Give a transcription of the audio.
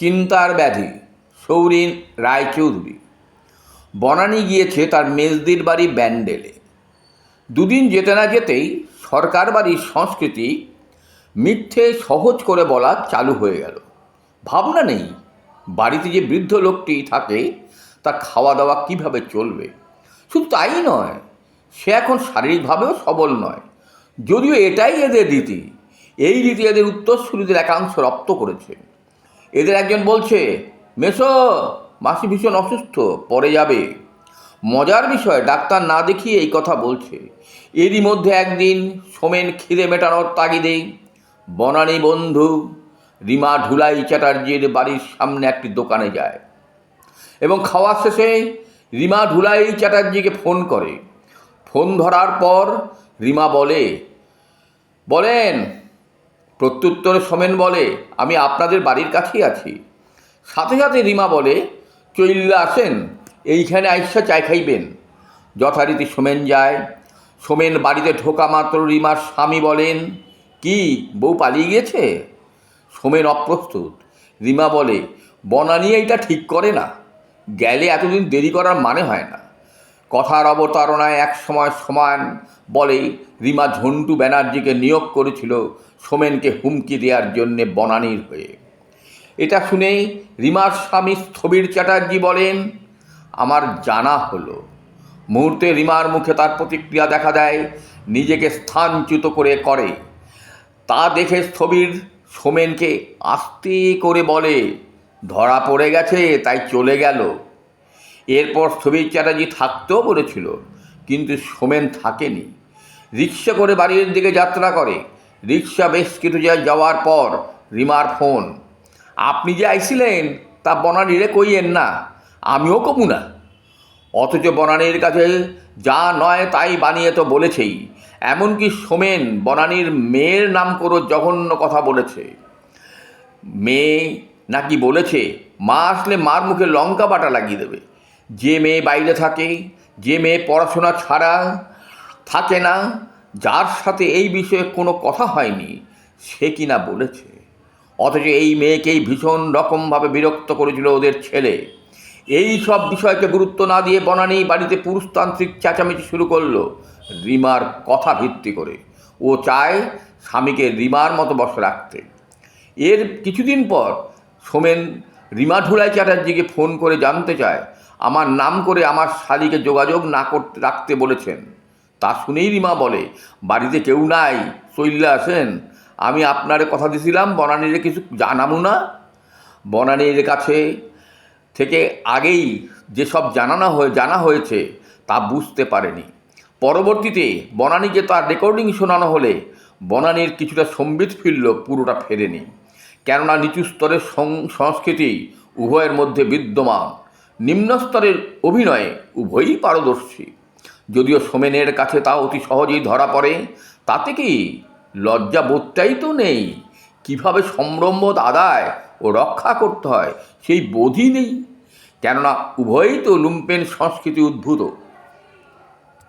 চিন্তার ব্যাধি, সৌরিন রায়চৌধুরী। বনানী গিয়েছে তার মেজদির বাড়ি ব্যান্ডেলে। দুদিন যেতে না যেতেই সরকার বাড়ির সংস্কৃতি মিথ্যে সহজ করে বলা চালু হয়ে গেল। ভাবনা নেই বাড়িতে যে বৃদ্ধ লোকটি থাকে তার খাওয়া দাওয়া কীভাবে চলবে? শুধু তাই নয়, সে এখন শারীরিকভাবেও সবল নয়। যদিও এটাই এদের রীতি, এই রীতি এদের উত্তরসূরিদের একাংশ রপ্ত করেছে। এদের একজন বলছে, মেসো, মাসি ভীষণ অসুস্থ, পরে যাবে। মজার বিষয়, ডাক্তার না দেখিয়ে এই কথা বলছে। এরই মধ্যে একদিন সোমেন খিদে মেটানোর তাগিদে বনানী বন্ধু রিমা ঢুলাই চ্যাটার্জির বাড়ির সামনে একটি দোকানে যায় এবং খাওয়ার শেষে রিমা ঢুলাই চ্যাটার্জিকে ফোন করে। ফোন ধরার পর রিমা বলে, বলেন প্রত্যুত্তরে সোমেন বলে, আমি আপনাদের বাড়ির কাছেই আছি। সাথে সাথে রিমা বলে চইল্লা আসেন, এইখানে আইসা চাই খাইবেন। যথারীতি সোমেন যায়। সোমেন বাড়িতে ঢোকা মাত্র রিমার স্বামী বলেন, কি, বউ পালিয়ে গিয়েছে? সোমেন অপ্রস্তুত। রিমা বলে, বনানি এইটা ঠিক করে না, গেলে এতদিন দেরি করার মানে হয় না। কথার অবতারণায় এক সময় সমান বলে রিমা ঝন্টু ব্যানার্জিকে নিয়োগ করেছিল সোমেনকে হুমকি দেওয়ার জন্যে বনানীর হয়ে। এটা শুনে রিমার স্বামী স্থবির চ্যাটার্জি বলেন, আমার জানা হলো। মুহূর্তে রিমার মুখে তার প্রতিক্রিয়া দেখা দেয়, নিজেকে স্থানচ্যুত করে করে। তা দেখে স্থবির সোমেনকে আস্তে করে বলে, ধরা পড়ে গেছে, তাই চলে গেল। এরপর স্থবির চ্যাটার্জি থাকতেও বলেছিল, কিন্তু সোমেন থাকেনি। রিক্সা করে বাড়ির দিকে যাত্রা করে। রিক্সা বেশ কিছু যাওয়ার পর, রিমার ফোন। আপনি যে আইছিলেন, তা বনানীরে কইয়েন না, আমিও কমু না। অথচ বনানীর কাছে যা নয় তাই বানিয়ে তো বলেছেই। এমনকি সোমেন, বনানীর মেয়ের নাম করে জঘন্য কথা বলেছে। মেয়ে নাকি বলেছে, মা আসলে মার মুখে লঙ্কা বাটা লাগিয়ে দেবে। যে মেয়ে বাইরে থাকে, যে মেয়ে পড়াশোনা ছাড়া থাকে না যার সাথে এই বিষয়ে কোনো কথা হয়নি, সে কিনা বলেছে? অথচ এই মেয়েকেই ভীষণ রকমভাবে বিরক্ত করেছিল ওদের ছেলে। এই সব বিষয়কে গুরুত্ব না দিয়ে বনানি বাড়িতে পুরুষতান্ত্রিক চেঁচামেচি শুরু করল রিমার কথা ভিত্তি করে। ও চায় স্বামীকে রিমার মতো বসে রাখতে। এর কিছুদিন পর সোমেন রিমা ঢুলাই চ্যাটার্জিকে ফোন করে জানতে চায়, আমার নাম করে আমার শালিকে যোগাযোগ না করতে, রাখতে বলেছেন। তা শুনেই রিমা বলে, বাড়িতে কেউ নাই, চইল্লা আসেন আমি আপনারে কথা দিছিলাম, বনানীরে কিছু জানাব না? বনানীর কাছে থেকে আগেই যেসব জানানো হয়ে, জানা হয়েছে, তা বুঝতে পারেনি। পরবর্তীতে বনানীকে তার রেকর্ডিং শোনানো হলে বনানীর কিছুটা সম্বিত ফিরল, পুরোটা ফেরেনি। কেননা নিচু স্তরের সংস্কৃতি উভয়ের মধ্যে বিদ্যমান। নিম্নস্তরের অভিনয়ে উভয়ই পারদর্শী। যদিও সোমেনের কাছে তা অতি সহজেই ধরা পড়ে, তাতে কি লজ্জা বোধটাই তো নেই? কীভাবে সম্ভ্রমবোধ আদায় ও রক্ষা করতে হয় সেই বোধই নেই। কেননা উভয়ই তো লুম্পেন সংস্কৃতি উদ্ভূত।